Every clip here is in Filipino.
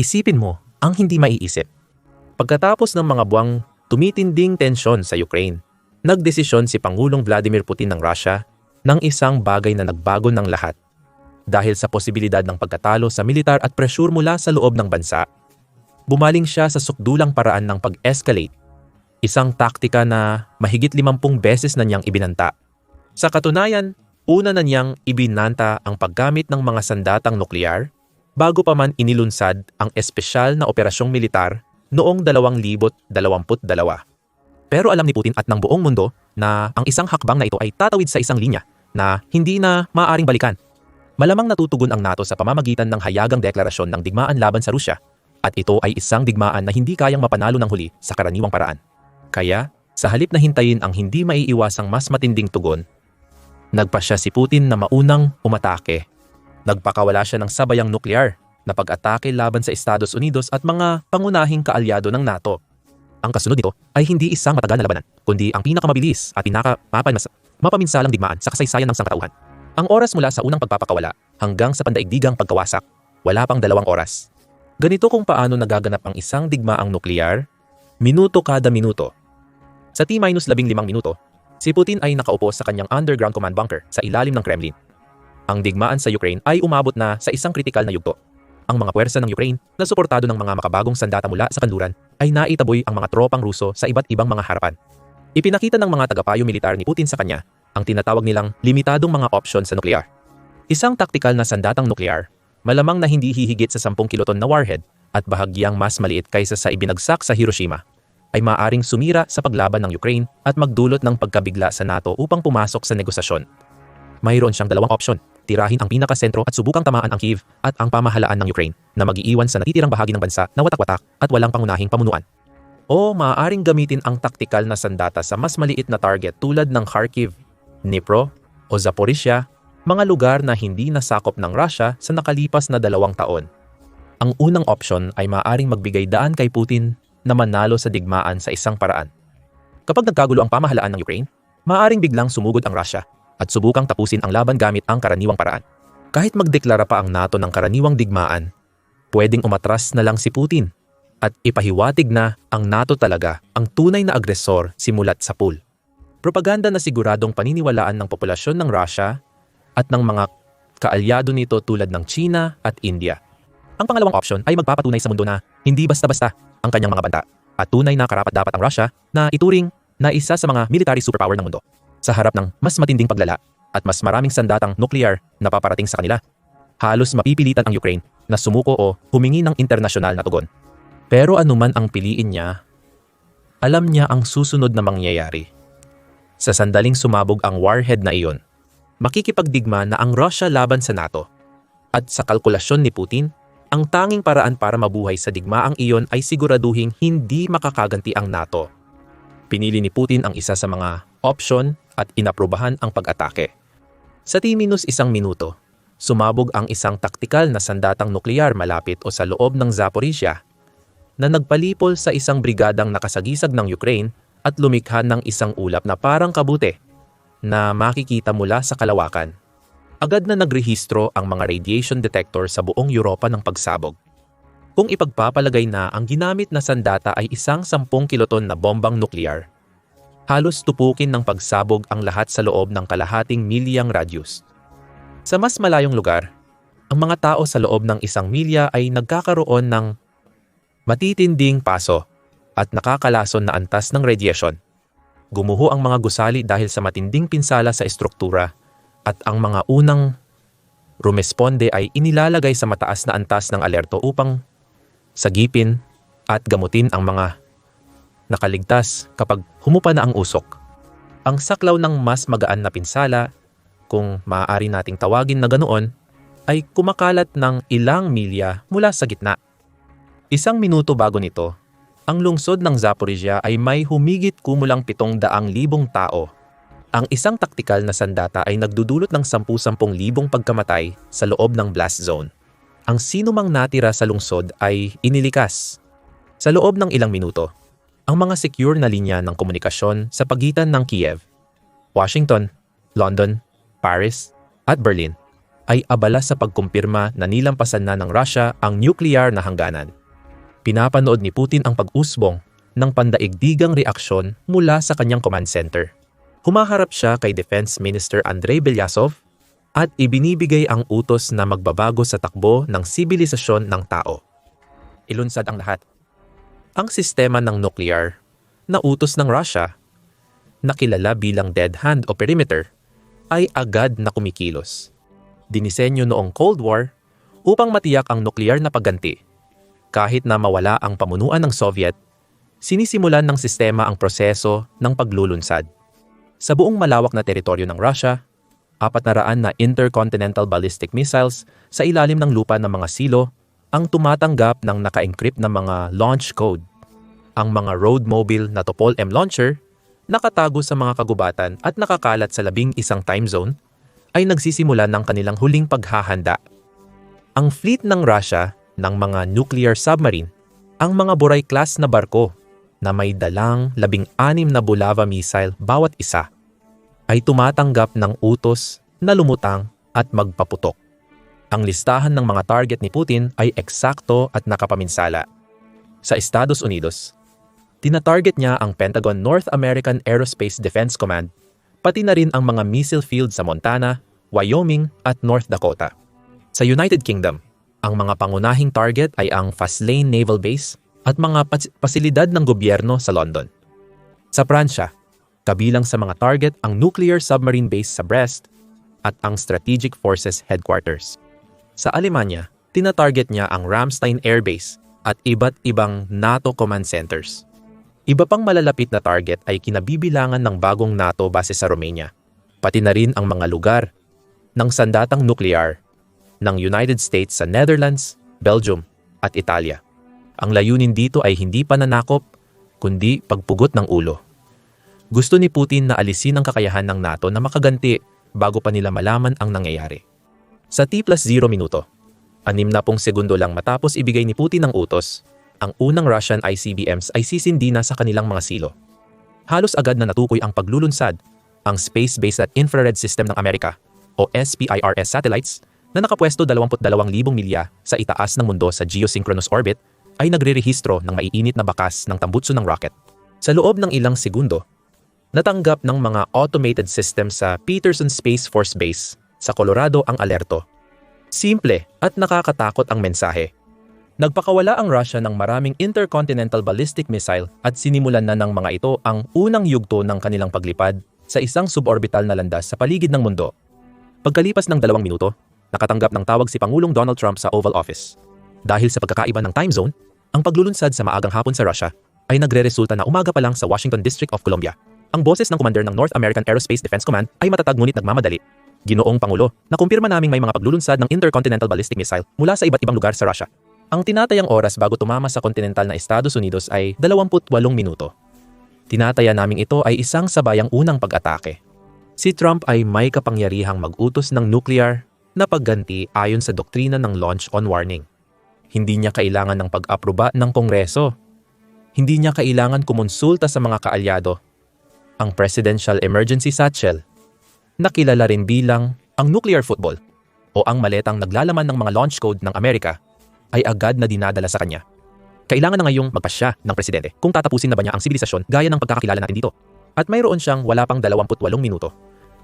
Isipin mo ang hindi maiisip. Pagkatapos ng mga buwang tumitinding tensyon sa Ukraine, nagdesisyon si Pangulong Vladimir Putin ng Russia ng isang bagay na nagbago ng lahat. Dahil sa posibilidad ng pagkatalo sa militar at pressure mula sa loob ng bansa, bumaling siya sa sukdulang paraan ng pag-escalate, isang taktika na mahigit 50 beses na niyang ibinanta. Sa katunayan, una na niyang ibinanta ang paggamit ng mga sandatang nuklear bago pa man inilunsad ang espesyal na operasyong militar noong 2022. Pero alam ni Putin at ng buong mundo na ang isang hakbang na ito ay tatawid sa isang linya na hindi na maaaring balikan. Malamang natutugon ang NATO sa pamamagitan ng hayagang deklarasyon ng digmaan laban sa Rusya at ito ay isang digmaan na hindi kayang mapanalo ng huli sa karaniwang paraan. Kaya, sa halip na hintayin ang hindi maiiwasang mas matinding tugon, nagpasya si Putin na maunang umatake. Nagpakawala siya ng sabayang nuklear na pag-atake laban sa Estados Unidos at mga pangunahing kaalyado ng NATO. Ang kasunod nito ay hindi isang matagal na labanan, kundi ang pinakamabilis at pinaka mapaminsalang digmaan sa kasaysayan ng sangkatauhan. Ang oras mula sa unang pagpapakawala hanggang sa pandaigdigang pagkawasak, wala pang dalawang oras. Ganito kung paano nagaganap ang isang digmaang nuklear, minuto kada minuto. Sa T-15 minuto, si Putin ay nakaupo sa kanyang underground command bunker sa ilalim ng Kremlin. Ang digmaan sa Ukraine ay umabot na sa isang kritikal na yugto ang mga puwersa ng Ukraine na suportado ng mga makabagong sandata mula sa kanluran ay naitaboy ang mga tropang Ruso sa iba't ibang mga harapan. Ipinakita ng mga tagapayo militar ni Putin sa kanya ang tinatawag nilang limitadong mga opsyon sa nuklear. Isang taktikal na sandatang nuklear, malamang na hindi hihigit sa 10 kiloton na warhead at bahagyang mas maliit kaysa sa ibinagsak sa Hiroshima, ay maaring sumira sa paglaban ng Ukraine at magdulot ng pagkabigla sa NATO upang pumasok sa negosasyon. Mayroon siyang dalawang opsyon tirahin ang pinakasentro at subukang tamaan ang Kiev at ang pamahalaan ng Ukraine na mag-iiwan sa natitirang bahagi ng bansa na watak-watak at walang pangunahing pamunuan. O maaaring gamitin ang taktikal na sandata sa mas maliit na target tulad ng Kharkiv, Dnipro o Zaporizhia, mga lugar na hindi nasakop ng Russia sa nakalipas na dalawang taon. Ang unang opsyon ay maaaring magbigay daan kay Putin na manalo sa digmaan sa isang paraan. Kapag nagkagulo ang pamahalaan ng Ukraine, maaaring biglang sumugod ang Russia at subukang tapusin ang laban gamit ang karaniwang paraan. Kahit magdeklara pa ang NATO ng karaniwang digmaan, pwedeng umatras na lang si Putin at ipahiwatig na ang NATO talaga ang tunay na agresor simulat sa pool. Propaganda na siguradong paniniwalaan ng populasyon ng Russia at ng mga kaalyado nito tulad ng China at India. Ang pangalawang opsyon ay magpapatunay sa mundo na hindi basta-basta ang kanyang mga banta at tunay na karapat dapat ang Russia na ituring na isa sa mga military superpower ng mundo sa harap ng mas matinding paglala at mas maraming sandatang nuklear na paparating sa kanila. Halos mapipilitan ang Ukraine na sumuko o humingi ng internasyonal na tugon. Pero anuman ang piliin niya, alam niya ang susunod na mangyayari. Sa sandaling sumabog ang warhead na iyon, makikipagdigma na ang Russia laban sa NATO. At sa kalkulasyon ni Putin, ang tanging paraan para mabuhay sa digmaang iyon ay siguraduhing hindi makakaganti ang NATO. Pinili ni Putin ang isa sa mga option at inaprubahan ang pag-atake. Sa T-minus isang minuto, sumabog ang isang taktikal na sandatang nuklear malapit o sa loob ng Zaporizhia na nagpalipol sa isang brigadang nakasagisag ng Ukraine at lumikha ng isang ulap na parang kabute na makikita mula sa kalawakan. Agad na nagrehistro ang mga radiation detector sa buong Europa ng pagsabog. Kung ipagpapalagay na ang ginamit na sandata ay isang 10 kiloton na bombang nuklear, halos tupukin ng pagsabog ang lahat sa loob ng kalahating milyang radius. Sa mas malayong lugar, ang mga tao sa loob ng isang milya ay nagkakaroon ng matitinding paso at nakakalason na antas ng radiation. Gumuho ang mga gusali dahil sa matinding pinsala sa estruktura at ang mga unang rumesponde ay inilalagay sa mataas na antas ng alerto upang sagipin at gamutin ang mga nakaligtas kapag humupa na ang usok. Ang saklaw ng mas magaan na pinsala, kung maaari nating tawagin na ganoon, ay kumakalat ng ilang milya mula sa gitna. Isang minuto bago nito, ang lungsod ng Zaporizhia ay may humigit kumulang pitong daang libong tao. Ang isang taktikal na sandata ay nagdudulot ng sampu-sampung libong pagkamatay sa loob ng blast zone. Ang sinumang natira sa lungsod ay inilikas. Sa loob ng ilang minuto, ang mga secure na linya ng komunikasyon sa pagitan ng Kiev, Washington, London, Paris, at Berlin ay abala sa pagkumpirma na nilampasan na ng Russia ang nuclear na hangganan. Pinapanood ni Putin ang pag-usbong ng pandaigdigang reaksyon mula sa kanyang command center. Humaharap siya kay Defense Minister Andrei Belyasov at ibinibigay ang utos na magbabago sa takbo ng sibilisasyon ng tao. Ilunsad ang lahat. Ang sistema ng nuclear na utos ng Russia na kilala bilang dead hand o perimeter ay agad na kumikilos. Dinisenyo noong Cold War upang matiyak ang nuklear na pagganti. Kahit na mawala ang pamunuan ng Soviet, sinisimulan ng sistema ang proseso ng paglulunsad. Sa buong malawak na teritoryo ng Russia, apat na raan na intercontinental ballistic missiles sa ilalim ng lupa ng mga silo ang tumatanggap ng naka-encrypt na mga launch code. Ang mga road mobile na Topol M launcher nakatago sa mga kagubatan at nakakalat sa labing isang time zone, ay nagsisimula ng kanilang huling paghahanda. Ang fleet ng Russia ng mga nuclear submarine, ang mga Buray-class na barko na may dalang labing-anim na Bulava missile bawat isa, ay tumatanggap ng utos na lumutang at magpaputok. Ang listahan ng mga target ni Putin ay eksakto at nakapaminsala. Sa Estados Unidos, Tinatarget niya ang Pentagon North American Aerospace Defense Command, pati na rin ang mga missile field sa Montana, Wyoming at North Dakota. Sa United Kingdom, ang mga pangunahing target ay ang Faslane Naval Base at mga pasilidad ng gobyerno sa London. Sa Pransya, kabilang sa mga target ang nuclear submarine base sa Brest at ang Strategic Forces Headquarters. Sa Alemanya, tinatarget niya ang Ramstein Air Base at iba't ibang NATO command centers. Iba pang malalapit na target ay kinabibilangan ng bagong NATO base sa Romania, pati na rin ang mga lugar ng sandatang nuklear ng United States sa Netherlands, Belgium at Italia. Ang layunin dito ay hindi pananakop, kundi pagpugot ng ulo. Gusto ni Putin na alisin ang kakayahan ng NATO na makaganti bago pa nila malaman ang nangyayari. Sa T plus 0 minuto, anim na pong segundo lang matapos ibigay ni Putin ang utos, ang unang Russian ICBMs ay sisindi na sa kanilang mga silo. Halos agad na natukoy ang paglulunsad ang Space-Based Infrared System ng Amerika o SPIRS satellites na nakapwesto 22,000 milya sa itaas ng mundo sa geosynchronous orbit ay nagre-rehistro ng maiinit na bakas ng tambutso ng rocket. Sa loob ng ilang segundo, natanggap ng mga automated system sa Peterson Space Force Base sa Colorado ang alerto. Simple at nakakatakot ang mensahe Nagpakawala ang Russia ng maraming intercontinental ballistic missile at sinimulan na ng mga ito ang unang yugto ng kanilang paglipad sa isang suborbital na landas sa paligid ng mundo. Pagkalipas ng dalawang minuto, nakatanggap ng tawag si Pangulong Donald Trump sa Oval Office. Dahil sa pagkakaiba ng time zone, ang paglulunsad sa maagang hapon sa Russia ay nagre-resulta na umaga pa lang sa Washington District of Columbia. Ang boses ng commander ng North American Aerospace Defense Command ay matatag ngunit nagmamadali. Ginoong Pangulo, nakumpirma naming may mga paglulunsad ng intercontinental ballistic missile mula sa iba't ibang lugar sa Russia ang tinatayang oras bago tumama sa kontinental na Estados Unidos ay 28 minuto. Tinataya naming ito ay isang sabayang unang pag-atake. Si Trump ay may kapangyarihang mag-utos ng nuclear na pagganti ayon sa doktrina ng launch on warning. Hindi niya kailangan ng pag-aproba ng Kongreso. Hindi niya kailangan kumonsulta sa mga kaalyado. Ang Presidential Emergency Satchel, nakilala rin bilang ang nuclear football o ang maletang naglalaman ng mga launch code ng Amerika ay agad na dinadala sa kanya. Kailangan na ngayong magpasya ng presidente kung tatapusin na ba niya ang sibilisasyon gaya ng pagkakakilala natin dito. At mayroon siyang wala pang 28 minuto.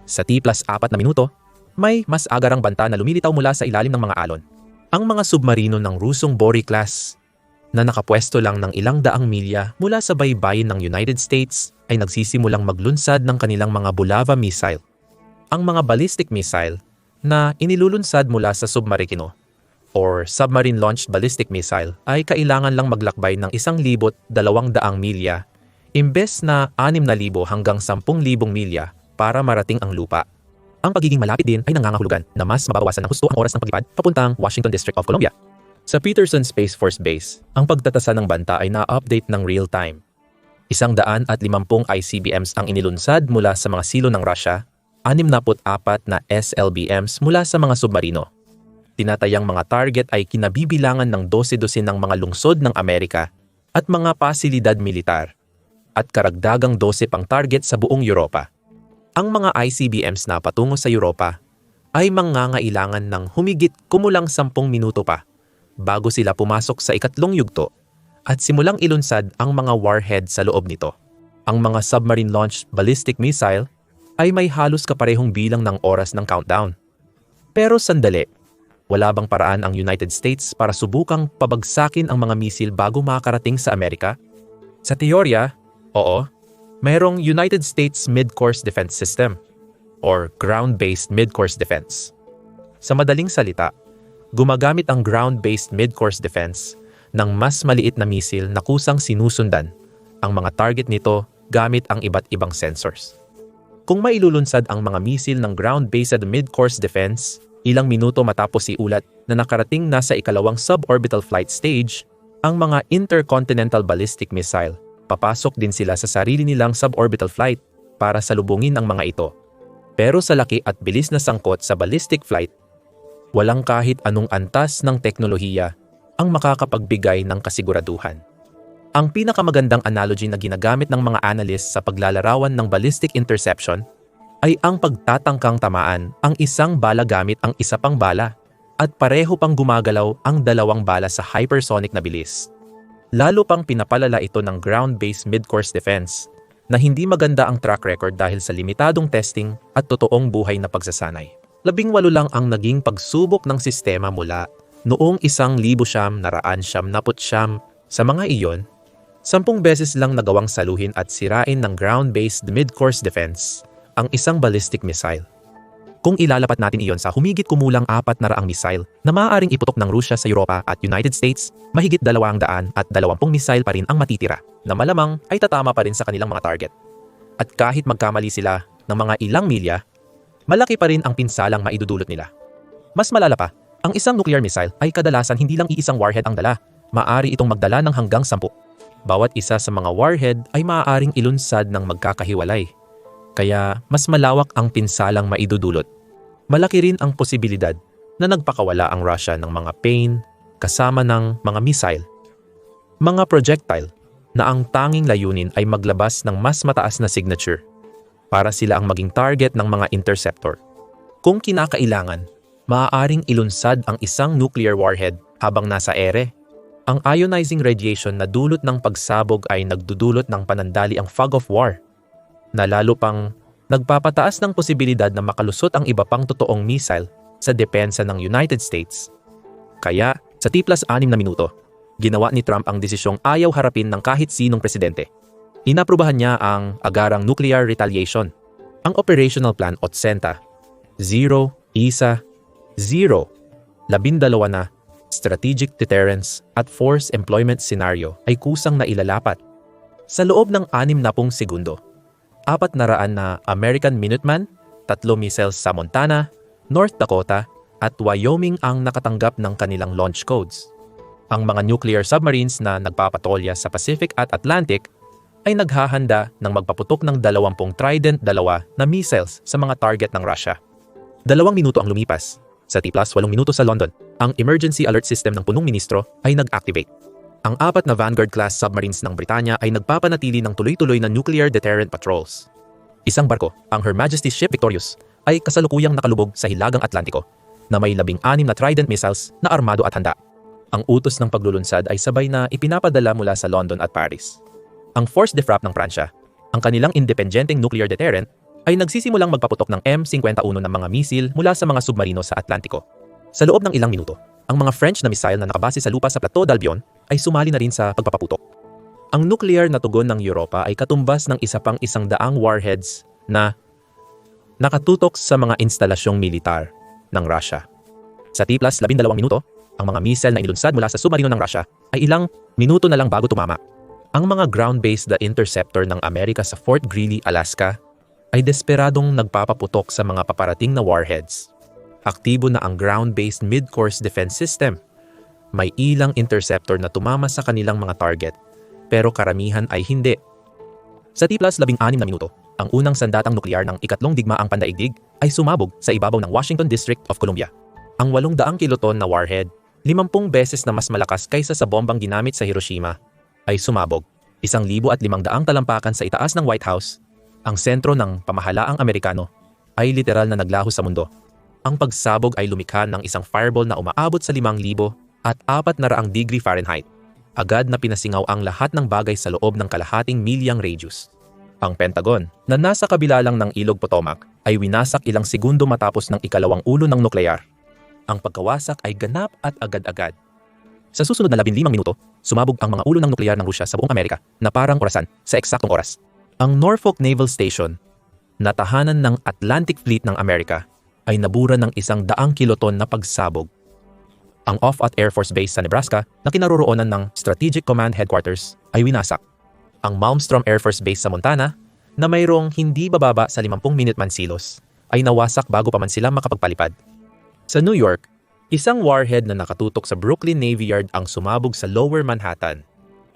Sa T plus 4 na minuto, may mas agarang banta na lumilitaw mula sa ilalim ng mga alon. Ang mga submarino ng Rusong Bory class na nakapwesto lang ng ilang daang milya mula sa baybayin ng United States ay nagsisimulang maglunsad ng kanilang mga Bulava missile. Ang mga ballistic missile na inilulunsad mula sa submarino or submarine-launched ballistic missile ay kailangan lang maglakbay ng 1,200 milya imbes na 6,000 hanggang 10,000 milya para marating ang lupa. Ang pagiging malapit din ay nangangahulugan na mas mababawasan ng husto ang oras ng paglipad papuntang Washington District of Columbia. Sa Peterson Space Force Base, ang pagtatasa ng banta ay na-update ng real-time. Isang daan at limampung ICBMs ang inilunsad mula sa mga silo ng Russia, 64 na SLBMs mula sa mga submarino tinatayang mga target ay kinabibilangan ng 12-12 ng mga lungsod ng Amerika at mga pasilidad militar at karagdagang 12 pang target sa buong Europa. Ang mga ICBMs na patungo sa Europa ay mangangailangan ng humigit kumulang 10 minuto pa bago sila pumasok sa ikatlong yugto at simulang ilunsad ang mga warhead sa loob nito. Ang mga submarine-launched ballistic missile ay may halos kaparehong bilang ng oras ng countdown. Pero sandali, wala bang paraan ang United States para subukang pabagsakin ang mga misil bago makarating sa Amerika? Sa teorya, oo, mayroong United States Mid-Course Defense System or Ground-Based Mid-Course Defense. Sa madaling salita, gumagamit ang ground-based mid-course defense ng mas maliit na misil na kusang sinusundan ang mga target nito gamit ang iba't ibang sensors. Kung mailulunsad ang mga misil ng ground-based mid-course defense, ilang minuto matapos iulat na nakarating na sa ikalawang suborbital flight stage, ang mga intercontinental ballistic missile, papasok din sila sa sarili nilang suborbital flight para salubungin ang mga ito. Pero sa laki at bilis na sangkot sa ballistic flight, walang kahit anong antas ng teknolohiya ang makakapagbigay ng kasiguraduhan. Ang pinakamagandang analogy na ginagamit ng mga analyst sa paglalarawan ng ballistic interception ay ang pagtatangkang tamaan ang isang bala gamit ang isa pang bala at pareho pang gumagalaw ang dalawang bala sa hypersonic na bilis. Lalo pang pinapalala ito ng ground-based mid-course defense na hindi maganda ang track record dahil sa limitadong testing at totoong buhay na pagsasanay. Labing walo lang ang naging pagsubok ng sistema mula noong isang libo siyam naraan siyam naput siyam. Sa mga iyon, sampung beses lang nagawang saluhin at sirain ng ground-based mid-course defense ang isang ballistic missile. Kung ilalapat natin iyon sa humigit kumulang apat na raang missile na maaaring iputok ng Rusya sa Europa at United States, mahigit dalawang daan at dalawampung missile pa rin ang matitira na malamang ay tatama pa rin sa kanilang mga target. At kahit magkamali sila ng mga ilang milya, malaki pa rin ang pinsalang maidudulot nila. Mas malala pa, ang isang nuclear missile ay kadalasan hindi lang iisang warhead ang dala, maaari itong magdala ng hanggang sampu. Bawat isa sa mga warhead ay maaaring ilunsad ng magkakahiwalay kaya mas malawak ang pinsalang maidudulot. Malaki rin ang posibilidad na nagpakawala ang Russia ng mga pain kasama ng mga missile. Mga projectile na ang tanging layunin ay maglabas ng mas mataas na signature para sila ang maging target ng mga interceptor. Kung kinakailangan, maaaring ilunsad ang isang nuclear warhead habang nasa ere. Ang ionizing radiation na dulot ng pagsabog ay nagdudulot ng panandali ang fog of war na lalo pang nagpapataas ng posibilidad na makalusot ang iba pang totoong missile sa depensa ng United States. Kaya, sa T plus 6 na minuto, ginawa ni Trump ang desisyong ayaw harapin ng kahit sinong presidente. Inaprubahan niya ang agarang nuclear retaliation, ang operational plan o SENTA, Zero, ISA, Zero, labindalawa na, strategic deterrence at force employment scenario ay kusang nailalapat. Sa loob ng 60 segundo, apat na raan na American Minuteman, tatlo missiles sa Montana, North Dakota, at Wyoming ang nakatanggap ng kanilang launch codes. Ang mga nuclear submarines na nagpapatolya sa Pacific at Atlantic ay naghahanda ng magpaputok ng 20 Trident 2 na missiles sa mga target ng Russia. Dalawang minuto ang lumipas. Sa T plus 8 minuto sa London, ang emergency alert system ng punong ministro ay nag-activate. Ang apat na Vanguard-class submarines ng Britanya ay nagpapanatili ng tuloy-tuloy na nuclear deterrent patrols. Isang barko, ang Her Majesty's Ship Victorious, ay kasalukuyang nakalubog sa Hilagang Atlantiko na may labing-anim na Trident missiles na armado at handa. Ang utos ng paglulunsad ay sabay na ipinapadala mula sa London at Paris. Ang Force de Frappe ng Pransya, ang kanilang independenteng nuclear deterrent, ay nagsisimulang magpaputok ng M51 ng mga misil mula sa mga submarino sa Atlantiko. Sa loob ng ilang minuto, ang mga French na missile na nakabase sa lupa sa Plateau d'Albion ay sumali na rin sa pagpapaputok. Ang nuclear na tugon ng Europa ay katumbas ng isa pang isang daang warheads na nakatutok sa mga instalasyong militar ng Russia. Sa T plus 12 minuto, ang mga missile na ilunsad mula sa submarino ng Russia ay ilang minuto na lang bago tumama. Ang mga ground-based the interceptor ng Amerika sa Fort Greely, Alaska ay desperadong nagpapaputok sa mga paparating na warheads aktibo na ang ground-based mid-course defense system. May ilang interceptor na tumama sa kanilang mga target, pero karamihan ay hindi. Sa T plus 16 na minuto, ang unang sandatang nuklear ng ikatlong digmaang pandaigdig ay sumabog sa ibabaw ng Washington District of Columbia. Ang 800 kiloton na warhead, 50 beses na mas malakas kaysa sa bombang ginamit sa Hiroshima, ay sumabog. Isang libo at limang daang talampakan sa itaas ng White House, ang sentro ng pamahalaang Amerikano, ay literal na naglaho sa mundo ang pagsabog ay lumikha ng isang fireball na umaabot sa 5,000 at 400 degree Fahrenheit. Agad na pinasingaw ang lahat ng bagay sa loob ng kalahating milyang radius. Ang Pentagon, na nasa kabila lang ng ilog Potomac, ay winasak ilang segundo matapos ng ikalawang ulo ng nuklear. Ang pagkawasak ay ganap at agad-agad. Sa susunod na 15 minuto, sumabog ang mga ulo ng nuklear ng Rusya sa buong Amerika na parang orasan sa eksaktong oras. Ang Norfolk Naval Station, na tahanan ng Atlantic Fleet ng Amerika, ay nabura ng isang daang kiloton na pagsabog. Ang Offutt Air Force Base sa Nebraska na kinaroroonan ng Strategic Command Headquarters ay winasak. Ang Malmstrom Air Force Base sa Montana na mayroong hindi bababa sa 50 minute man silos ay nawasak bago pa man sila makapagpalipad. Sa New York, isang warhead na nakatutok sa Brooklyn Navy Yard ang sumabog sa Lower Manhattan.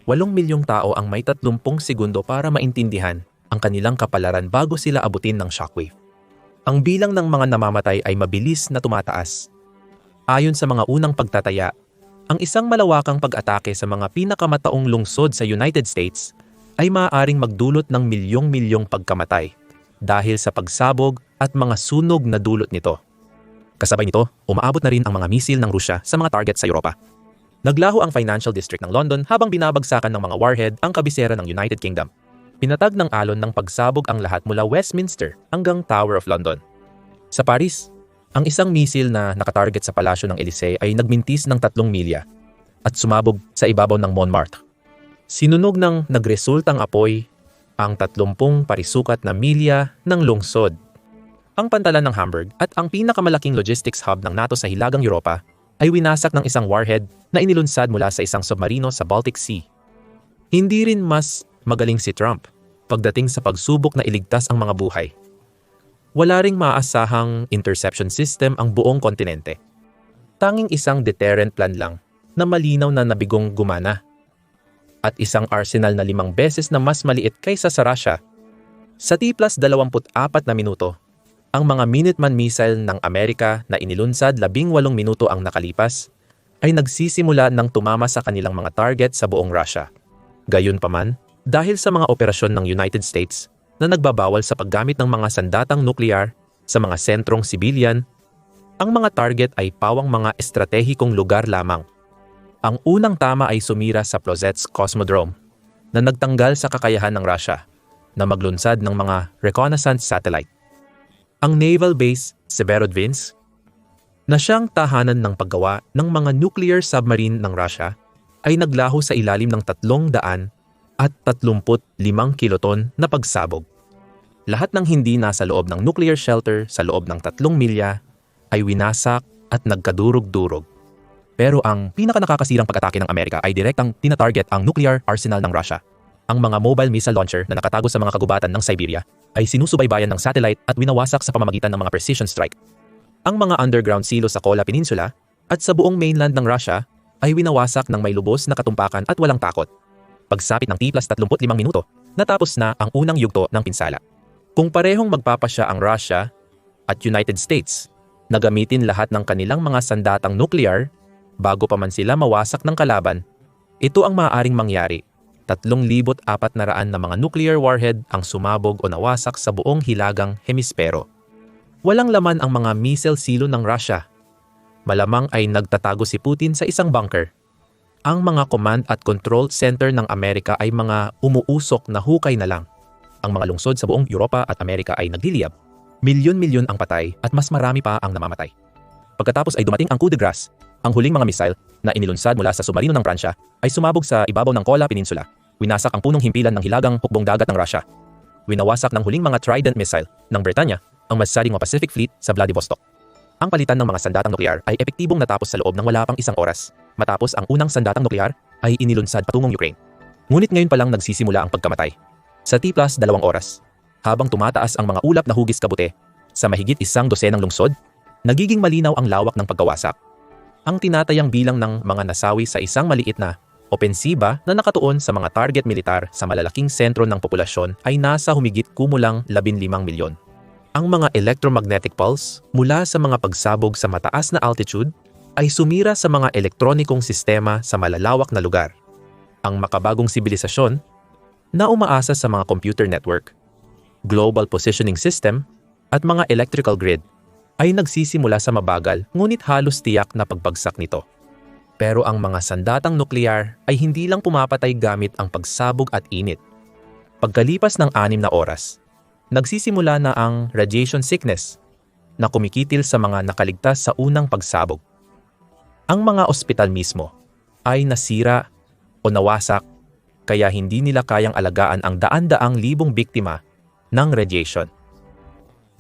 Walong milyong tao ang may 30 segundo para maintindihan ang kanilang kapalaran bago sila abutin ng shockwave. Ang bilang ng mga namamatay ay mabilis na tumataas. Ayon sa mga unang pagtataya, ang isang malawakang pag-atake sa mga pinakamataong lungsod sa United States ay maaaring magdulot ng milyong-milyong pagkamatay dahil sa pagsabog at mga sunog na dulot nito. Kasabay nito, umaabot na rin ang mga misil ng Rusya sa mga target sa Europa. Naglaho ang Financial District ng London habang binabagsakan ng mga warhead ang kabisera ng United Kingdom. Pinatag ng alon ng pagsabog ang lahat mula Westminster hanggang Tower of London. Sa Paris, ang isang misil na nakatarget sa palasyo ng Elysee ay nagmintis ng tatlong milya at sumabog sa ibabaw ng Montmartre. Sinunog ng nagresultang apoy ang 30 parisukat na milya ng lungsod. Ang pantalan ng Hamburg at ang pinakamalaking logistics hub ng NATO sa Hilagang Europa ay winasak ng isang warhead na inilunsad mula sa isang submarino sa Baltic Sea. Hindi rin mas magaling si Trump pagdating sa pagsubok na iligtas ang mga buhay. Wala ring maaasahang interception system ang buong kontinente. Tanging isang deterrent plan lang na malinaw na nabigong gumana at isang arsenal na limang beses na mas maliit kaysa sa Russia. Sa T plus 24 na minuto, ang mga Minuteman missile ng Amerika na inilunsad 18 minuto ang nakalipas ay nagsisimula ng tumama sa kanilang mga target sa buong Russia. Gayunpaman, dahil sa mga operasyon ng United States na nagbabawal sa paggamit ng mga sandatang nuklear sa mga sentrong sibilyan, ang mga target ay pawang mga estratehikong lugar lamang ang unang tama ay sumira sa Plozets Cosmodrome na nagtanggal sa kakayahan ng Russia na maglunsad ng mga reconnaissance satellite. Ang naval base Severodvinsk na siyang tahanan ng paggawa ng mga nuclear submarine ng Russia ay naglaho sa ilalim ng 300 at 35 kiloton na pagsabog. Lahat ng hindi nasa loob ng nuclear shelter sa loob ng 3 milya ay winasak at nagkadurog-durog. Pero ang pinakanakakasirang pag-atake ng Amerika ay direktang tinatarget ang nuclear arsenal ng Russia. Ang mga mobile missile launcher na nakatago sa mga kagubatan ng Siberia ay sinusubaybayan ng satellite at winawasak sa pamamagitan ng mga precision strike. Ang mga underground silo sa Kola Peninsula at sa buong mainland ng Russia ay winawasak ng may lubos na katumpakan at walang takot. Pagsapit ng T plus 35 minuto, natapos na ang unang yugto ng pinsala. Kung parehong magpapasya ang Russia at United States na gamitin lahat ng kanilang mga sandatang nuclear bago pa man sila mawasak ng kalaban, ito ang maaaring mangyari. 3,400 na mga nuclear warhead ang sumabog o nawasak sa buong hilagang hemispero. Walang laman ang mga missile silo ng Russia. Malamang ay nagtatago si Putin sa isang bunker. Ang mga command at control center ng Amerika ay mga umuusok na hukay na lang. Ang mga lungsod sa buong Europa at Amerika ay nagliliyab. Milyon-milyon ang patay at mas marami pa ang namamatay. Pagkatapos ay dumating ang coup de grace ang huling mga missile na inilunsad mula sa submarino ng Pransya ay sumabog sa ibabaw ng Kola Peninsula. Winasak ang punong himpilan ng hilagang hukbong dagat ng Russia. Winawasak ng huling mga Trident missile ng Britanya ang masasaring mga Pacific Fleet sa Vladivostok. Ang palitan ng mga sandatang nuklear ay epektibong natapos sa loob ng wala pang isang oras matapos ang unang sandatang nuklear ay inilunsad patungong Ukraine. Ngunit ngayon pa lang nagsisimula ang pagkamatay. Sa T plus dalawang oras, habang tumataas ang mga ulap na hugis kabute sa mahigit isang dosenang lungsod, nagiging malinaw ang lawak ng pagkawasak ang tinatayang bilang ng mga nasawi sa isang maliit na opensiba na nakatuon sa mga target militar sa malalaking sentro ng populasyon ay nasa humigit kumulang 15 milyon. Ang mga electromagnetic pulse mula sa mga pagsabog sa mataas na altitude ay sumira sa mga elektronikong sistema sa malalawak na lugar. Ang makabagong sibilisasyon na umaasa sa mga computer network, global positioning system at mga electrical grid ay nagsisimula sa mabagal ngunit halos tiyak na pagbagsak nito. Pero ang mga sandatang nuklear ay hindi lang pumapatay gamit ang pagsabog at init. Pagkalipas ng anim na oras, nagsisimula na ang radiation sickness na kumikitil sa mga nakaligtas sa unang pagsabog. Ang mga ospital mismo ay nasira o nawasak kaya hindi nila kayang alagaan ang daan-daang libong biktima ng radiation.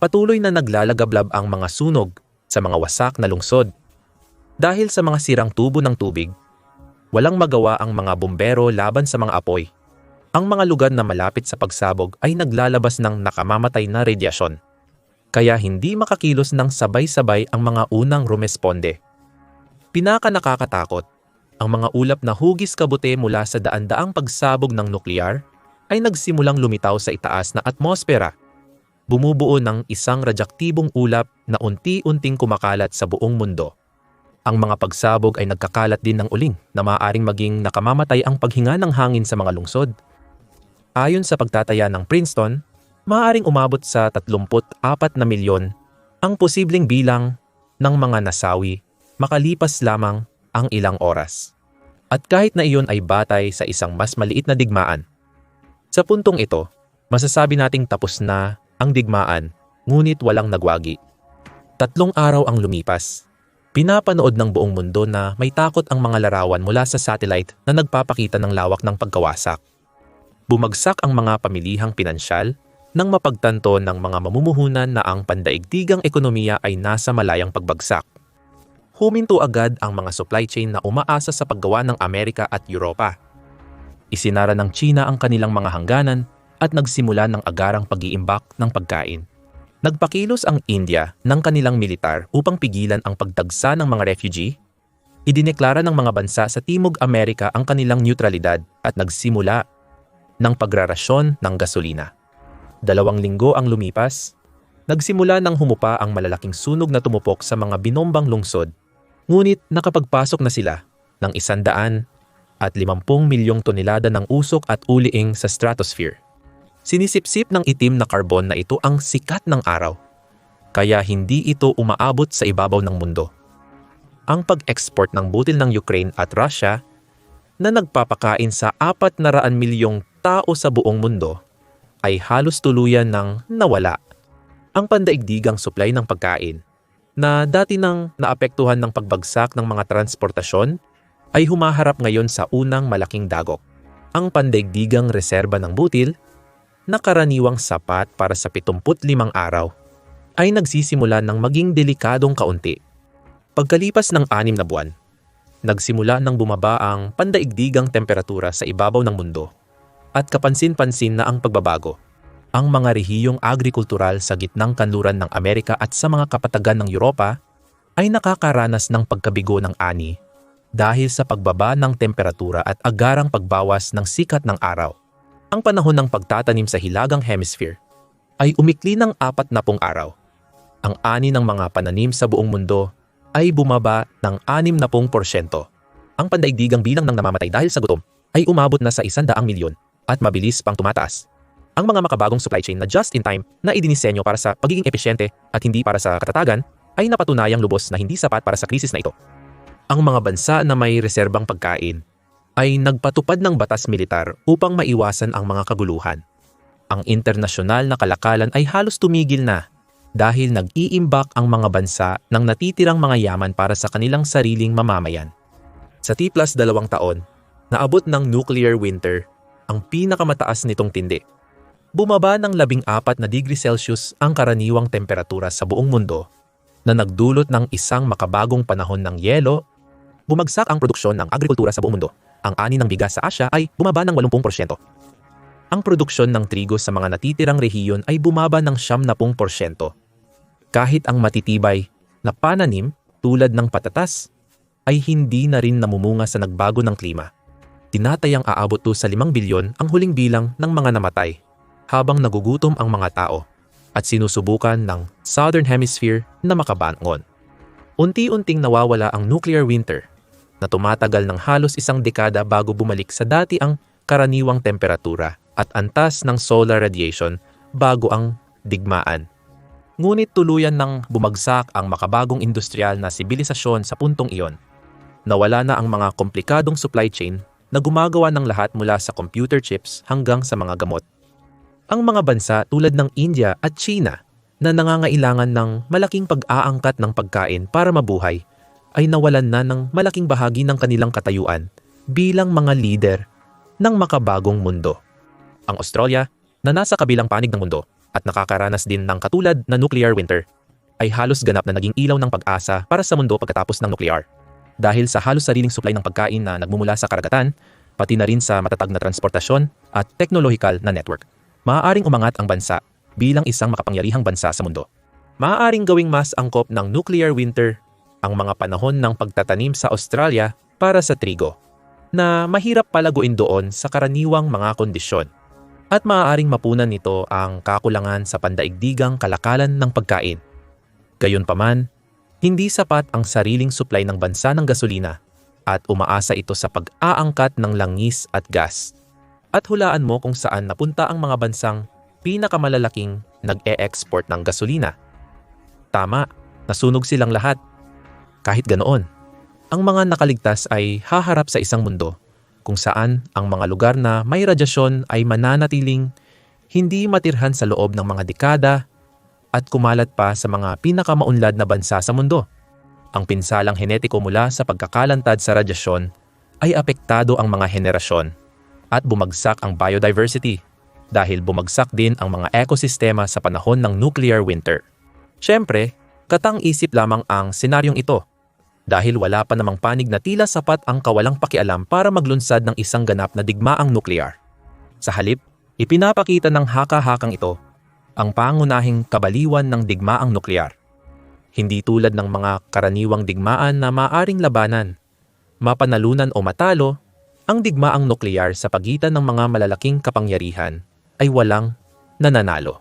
Patuloy na naglalagablab ang mga sunog sa mga wasak na lungsod. Dahil sa mga sirang tubo ng tubig, walang magawa ang mga bumbero laban sa mga apoy. Ang mga lugar na malapit sa pagsabog ay naglalabas ng nakamamatay na radyasyon. Kaya hindi makakilos ng sabay-sabay ang mga unang rumesponde. Pinaka nakakatakot ang mga ulap na hugis kabute mula sa daan-daang pagsabog ng nuklear ay nagsimulang lumitaw sa itaas na atmosfera. Bumubuo ng isang radyaktibong ulap na unti-unting kumakalat sa buong mundo. Ang mga pagsabog ay nagkakalat din ng uling na maaaring maging nakamamatay ang paghinga ng hangin sa mga lungsod. Ayon sa pagtataya ng Princeton, maaaring umabot sa 34 na milyon ang posibleng bilang ng mga nasawi makalipas lamang ang ilang oras. At kahit na iyon ay batay sa isang mas maliit na digmaan. Sa puntong ito, masasabi nating tapos na ang digmaan, ngunit walang nagwagi. Tatlong araw ang lumipas. Pinapanood ng buong mundo na may takot ang mga larawan mula sa satellite na nagpapakita ng lawak ng pagkawasak. Bumagsak ang mga pamilihang pinansyal nang mapagtanto ng mga mamumuhunan na ang pandaigdigang ekonomiya ay nasa malayang pagbagsak huminto agad ang mga supply chain na umaasa sa paggawa ng Amerika at Europa. Isinara ng China ang kanilang mga hangganan at nagsimula ng agarang pag-iimbak ng pagkain. Nagpakilos ang India ng kanilang militar upang pigilan ang pagdagsa ng mga refugee. Idineklara ng mga bansa sa Timog Amerika ang kanilang neutralidad at nagsimula ng pagrarasyon ng gasolina. Dalawang linggo ang lumipas, nagsimula ng humupa ang malalaking sunog na tumupok sa mga binombang lungsod Ngunit nakapagpasok na sila ng isandaan at 50 milyong tonelada ng usok at uliing sa stratosphere. Sinisipsip ng itim na karbon na ito ang sikat ng araw, kaya hindi ito umaabot sa ibabaw ng mundo. Ang pag-export ng butil ng Ukraine at Russia na nagpapakain sa 400 milyong tao sa buong mundo ay halos tuluyan ng nawala. Ang pandaigdigang supply ng pagkain na dati nang naapektuhan ng pagbagsak ng mga transportasyon ay humaharap ngayon sa unang malaking dagok. Ang pandaigdigang reserba ng butil na karaniwang sapat para sa 75 araw ay nagsisimula ng maging delikadong kaunti. Pagkalipas ng anim na buwan, nagsimula ng bumaba ang pandaigdigang temperatura sa ibabaw ng mundo at kapansin-pansin na ang pagbabago ang mga rehiyong agrikultural sa gitnang kanluran ng Amerika at sa mga kapatagan ng Europa ay nakakaranas ng pagkabigo ng ani dahil sa pagbaba ng temperatura at agarang pagbawas ng sikat ng araw. Ang panahon ng pagtatanim sa hilagang hemisphere ay umikli ng apat na pong araw. Ang ani ng mga pananim sa buong mundo ay bumaba ng 60%. Ang pandaigdigang bilang ng namamatay dahil sa gutom ay umabot na sa 100 milyon at mabilis pang tumataas ang mga makabagong supply chain na just-in-time na idinisenyo para sa pagiging epesyente at hindi para sa katatagan ay napatunayang lubos na hindi sapat para sa krisis na ito. Ang mga bansa na may reserbang pagkain ay nagpatupad ng batas militar upang maiwasan ang mga kaguluhan. Ang internasyonal na kalakalan ay halos tumigil na dahil nag-iimbak ang mga bansa ng natitirang mga yaman para sa kanilang sariling mamamayan. Sa T plus dalawang taon, naabot ng nuclear winter ang pinakamataas nitong tindi bumaba ng 14 na degree Celsius ang karaniwang temperatura sa buong mundo na nagdulot ng isang makabagong panahon ng yelo, bumagsak ang produksyon ng agrikultura sa buong mundo. Ang ani ng bigas sa Asya ay bumaba ng 80%. Ang produksyon ng trigo sa mga natitirang rehiyon ay bumaba ng 70%. Kahit ang matitibay na pananim tulad ng patatas ay hindi na rin namumunga sa nagbago ng klima. Tinatayang aabot to sa 5 bilyon ang huling bilang ng mga namatay habang nagugutom ang mga tao at sinusubukan ng Southern Hemisphere na makabangon. Unti-unting nawawala ang nuclear winter na tumatagal ng halos isang dekada bago bumalik sa dati ang karaniwang temperatura at antas ng solar radiation bago ang digmaan. Ngunit tuluyan ng bumagsak ang makabagong industrial na sibilisasyon sa puntong iyon. Nawala na ang mga komplikadong supply chain na gumagawa ng lahat mula sa computer chips hanggang sa mga gamot. Ang mga bansa tulad ng India at China na nangangailangan ng malaking pag-aangkat ng pagkain para mabuhay ay nawalan na ng malaking bahagi ng kanilang katayuan bilang mga leader ng makabagong mundo. Ang Australia, na nasa kabilang panig ng mundo at nakakaranas din ng katulad na nuclear winter, ay halos ganap na naging ilaw ng pag-asa para sa mundo pagkatapos ng nuclear. Dahil sa halos sariling supply ng pagkain na nagmumula sa karagatan, pati na rin sa matatag na transportasyon at teknolohikal na network, maaaring umangat ang bansa bilang isang makapangyarihang bansa sa mundo. Maaaring gawing mas angkop ng nuclear winter ang mga panahon ng pagtatanim sa Australia para sa trigo na mahirap palaguin doon sa karaniwang mga kondisyon. At maaaring mapunan nito ang kakulangan sa pandaigdigang kalakalan ng pagkain. Gayunpaman, hindi sapat ang sariling supply ng bansa ng gasolina at umaasa ito sa pag-aangkat ng langis at gas. At hulaan mo kung saan napunta ang mga bansang pinakamalalaking nag-e-export ng gasolina. Tama, nasunog silang lahat. Kahit ganoon, ang mga nakaligtas ay haharap sa isang mundo kung saan ang mga lugar na may radyasyon ay mananatiling hindi matirhan sa loob ng mga dekada at kumalat pa sa mga pinakamaunlad na bansa sa mundo. Ang pinsalang henetiko mula sa pagkakalantad sa radyasyon ay apektado ang mga henerasyon at bumagsak ang biodiversity dahil bumagsak din ang mga ekosistema sa panahon ng nuclear winter. Siyempre, katang-isip lamang ang senaryong ito dahil wala pa namang panig na tila sapat ang kawalang pakialam para maglunsad ng isang ganap na digmaang nuklear. Sa halip, ipinapakita ng haka-hakang ito ang pangunahing kabaliwan ng digmaang nuklear. Hindi tulad ng mga karaniwang digmaan na maaring labanan, mapanalunan o matalo, ang digmaang nuklear sa pagitan ng mga malalaking kapangyarihan ay walang nananalo.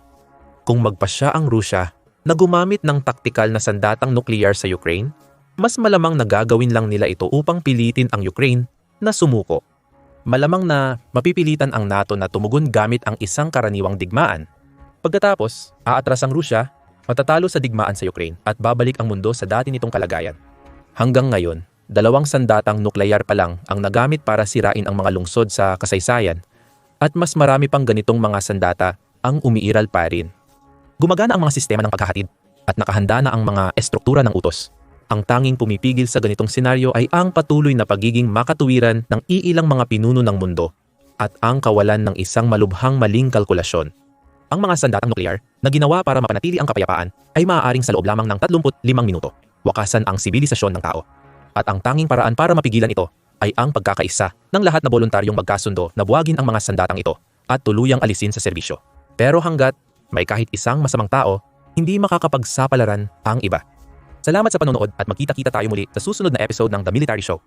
Kung magpasya ang Rusya na gumamit ng taktikal na sandatang nuklear sa Ukraine, mas malamang na gagawin lang nila ito upang pilitin ang Ukraine na sumuko. Malamang na mapipilitan ang NATO na tumugon gamit ang isang karaniwang digmaan. Pagkatapos, aatras ang Rusya, matatalo sa digmaan sa Ukraine at babalik ang mundo sa dati nitong kalagayan. Hanggang ngayon, dalawang sandatang nuklear pa lang ang nagamit para sirain ang mga lungsod sa kasaysayan at mas marami pang ganitong mga sandata ang umiiral pa rin. Gumagana ang mga sistema ng paghahatid at nakahanda na ang mga estruktura ng utos. Ang tanging pumipigil sa ganitong senaryo ay ang patuloy na pagiging makatuwiran ng iilang mga pinuno ng mundo at ang kawalan ng isang malubhang maling kalkulasyon. Ang mga sandatang nuklear na ginawa para mapanatili ang kapayapaan ay maaaring sa loob lamang ng 35 minuto. Wakasan ang sibilisasyon ng tao. At ang tanging paraan para mapigilan ito ay ang pagkakaisa ng lahat na voluntaryong magkasundo na buwagin ang mga sandatang ito at tuluyang alisin sa serbisyo. Pero hanggat may kahit isang masamang tao, hindi makakapagsapalaran ang iba. Salamat sa panonood at magkita-kita tayo muli sa susunod na episode ng The Military Show.